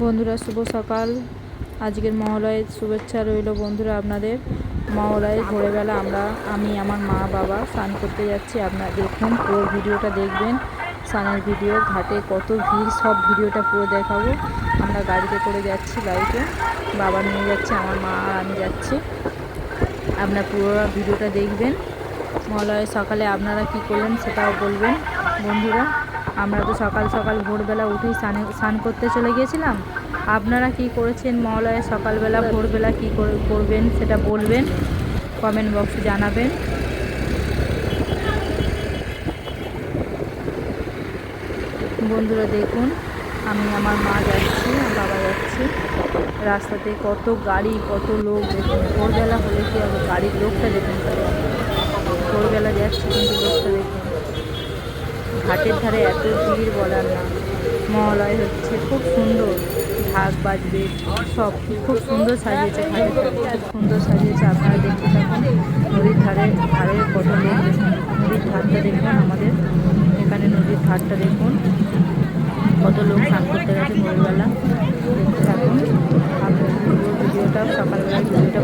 বন্ধুরা, শুভ সকাল। আজকের মহালয়ের শুভেচ্ছা রইল বন্ধুরা আপনাদের। মহালয়ের ভোরবেলা আমরা, আমি, আমার মা, বাবা স্নান করতে যাচ্ছি। আপনারা দেখুন, পুরো ভিডিওটা দেখবেন। স্নানের ভিডিও, ঘাটে কত ভিড়, সব ভিডিওটা পুরো দেখাবো। আমরা গাড়িতে করে যাচ্ছি বাইকে বাবা নিয়ে যাচ্ছে, আমার মা আর আমি যাচ্ছি। আপনার পুরো ভিডিওটা দেখবেন। মহালয়ের সকালে আপনারা কি করলেন সেটাও বলবেন। বন্ধুরা আমরা তো সকাল সকাল ভোরবেলা উঠেই স্নানে স্নান করতে চলে গিয়েছিলাম। আপনারা কি করেছেন মহালয়ের সকালবেলা, ভোরবেলা কি করে, করবেন সেটা বলবেন কমেন্ট বক্সে জানাবেন। বন্ধুরা দেখুন, আমি আমার মা যাচ্ছি বাবা যাচ্ছি। রাস্তাতে কত গাড়ি, কত লোক, দেখুন, ভোরবেলা হলে কি গাড়ির লোকটা দেখুন। ভোরবেলা যাচ্ছি কিন্তু লোকটা দেখুন। ঘাটের ধারে এত ভিড় বলার না। মহালয় হচ্ছে খুব সুন্দর। ঢাক বাজবে, সব খুব সুন্দর সাজিয়েছে ঘাটের ধারে। খুব সুন্দর সাজিয়েছে, আপনারা দেখতে থাকুন। নদীর ধারে ধারে কত লোক। নদীর ধারটা দেখুন আমাদের। এখানে নদীর ধারটা দেখুন। কত লোক স্নান করতে গেছে ভোরবেলা। দেখতে থাকুন। আপনার ভিডিওটা সকালবেলা ভিডিওটা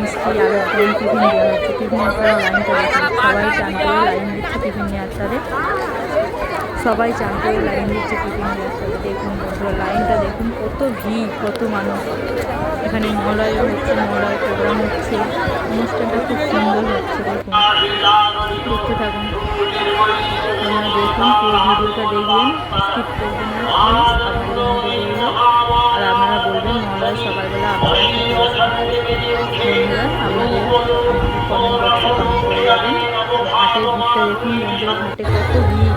মিষ্টি আলুর দম টিফিন দেওয়া হচ্ছে? টিফিনের পরে লাইনটা দেখুন সবাই চান করে লাইন দিচ্ছে টিফিন নেওয়ার সাথে সবাই চান করে লাইন দিচ্ছে টিফিন নেওয়ার সাথে দেখুন বন্ধুরা, লাইনটা দেখুন, কত ভিড়, কত মানুষ। এখানে মলয় হচ্ছে, মলয় প্রোগ্রাম হচ্ছে। অনুষ্ঠানটা খুব সুন্দর হচ্ছে, দেখুন। দেখতে থাকুন। আপনারা দেখুন, পুরো ভিডিওটা দেখবেন। স্কিপ করবেন আর আপনারা বলবেন মহালয় সকালবেলা আপনারা ঘাটের কত ভিড়,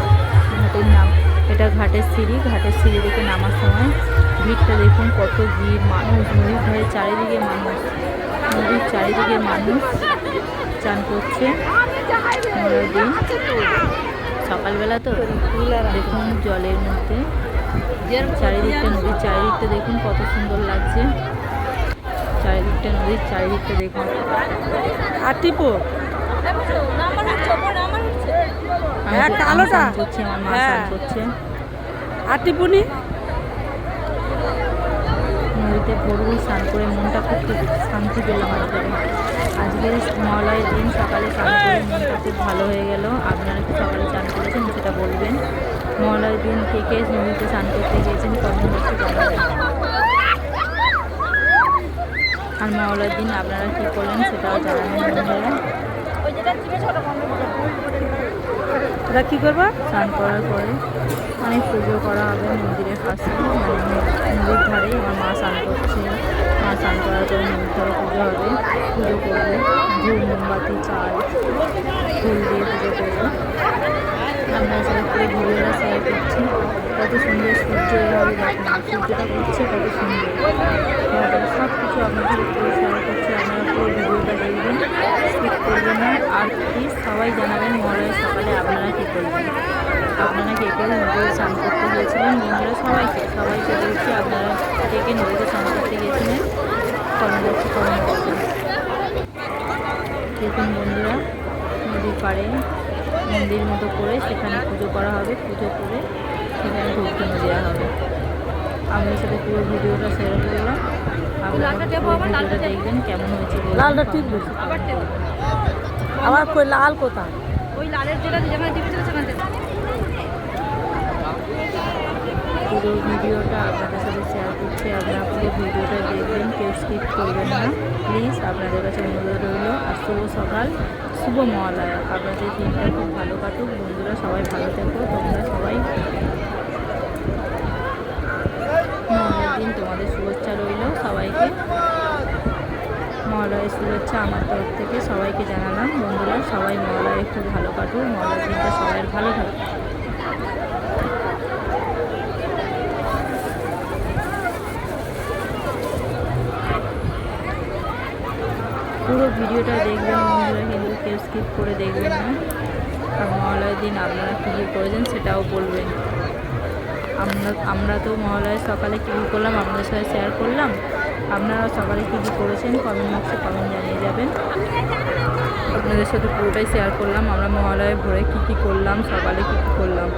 ঘাটের নাম। এটা ঘাটের সিঁড়ি ঘাটের সিঁড়ি দেখে নামার সময় ভিড়টা দেখুন কত ভিড়। মানুষ নদীর ধারে চারিদিকে মানুষ। নদীর চারিদিকে মানুষ চান করছে। সকালবেলা তো দেখুন জলের মধ্যে চারিদিকটা নদীর চারিদিকটা দেখুন কত সুন্দর লাগছে। চারিদিকটা নদীর চারিদিকটা দেখুন। আর টিপো? হ্যাঁ, কালোটা? করছি আমার মা স্নান হ্যাঁ। করছে। আর টিপুনি? নদীতে ভোরভোর স্নান করে মনটা খুব শান্তি পেলাম আজকে। আজকের মহালয়ের দিন সকালে স্নান করে মনটা খুব ভালো হয়ে গেল। আপনারা কি সকালে স্নান করেছেন সেটা বলবেন। মহালয়ের দিন থেকে নদীতে স্নান করতে গিয়েছেন বক্সে জানাবেন। আর মহালয়ের দিন আপনারা কী করলেন সেটাও জানাবেন ওটা কি করবা? স্নান করার পরে অনেক পুজো করা হবে মন্দিরের পাশে মানে নদীর ধারে আমার মা স্নান করছে। মা স্নান করার পরে নদীর ধারে পুজো হবে। পুজো করবে। ধূপ, মোমবাতি, চাল, ফুল দিয়ে পুজো করবে। আপনার সাথে পুরো ভিডিওটা শেয়ার করছি কত সুন্দর সূর্য এভাবে সূর্যটা উঠছে কত সুন্দর। সব কিছু আপনার সাথে পুরো শেয়ার করছি, আপনারা পুরো ভিডিওটা দেখবেন স্কিপ করবেন না। আর প্লিজ সবাই জানাবেন মহালয়ের সকালে আপনারা কী করবেন। আপনারা কে কে নদীতে স্নান করতে গিয়েছিলেন? বন্ধুরা সবাইকে সবাইকে বলছি আপনারা কে নদীতে স্নান করতে গিয়েছিলেন? কমেন্ট বক্সে দেখুন বন্ধুরা, নদীর পাড়ে মন্দির মতো করে সেখানে পুজো করা হবে পুজো করে সেখানে ধূপধুনো দেওয়া হবে। আপনার সাথে পুরো ভিডিওটা শেয়ার করলাম। আপনারা দেখবেন কেমন হয়েছে লালটা ঠিক। আবার কই লাল কোথায়? ওই লালের যেটা যেখানে টিপে ছিল সেখান পুরো ভিডিওটা আপনাদের সাথে শেয়ার করছি। আপনারা পুরো ভিডিওটা দেখবেন কেউ স্কিপ করবেন না। প্লিজ আপনাদের কাছে অনুরোধ রইল আর শুভ সকাল। শুভ মহালয়া। আপনাদের দিনটা খুব ভালো কাটুক, বন্ধুরা সবাই ভালো থেকো, তোমরা সবাই। মহালয়ার দিন তোমাদের শুভেচ্ছা রইল সবাইকে। মহালয়ের শুভেচ্ছা আমার তরফ থেকে সবাইকে জানালাম। বন্ধুরা, সবাই মহালয়ে খুব ভালো কাটুক, মহালয়ার দিনটা সবাই ভালো থাকুক। পুরো ভিডিওটা দেখবেন বন্ধুরা কেউ স্কিপ করে দেখবেন না। আর মহালয়ের দিন আপনারা কী কী করেছেন সেটাও বলবেন। আমরা আমরা তো মহালয়ের সকালে কী কী করলাম, আপনাদের সাথে শেয়ার করলাম। আপনারা সকালে কী কী করেছেন কমেন্ট বক্সে কমেন্ট জানিয়ে যাবেন। আপনাদের সাথে পুরোটাই শেয়ার করলাম। আমরা মহালয়ে ভোরে কী কী করলাম, সকালে কী কী করলাম।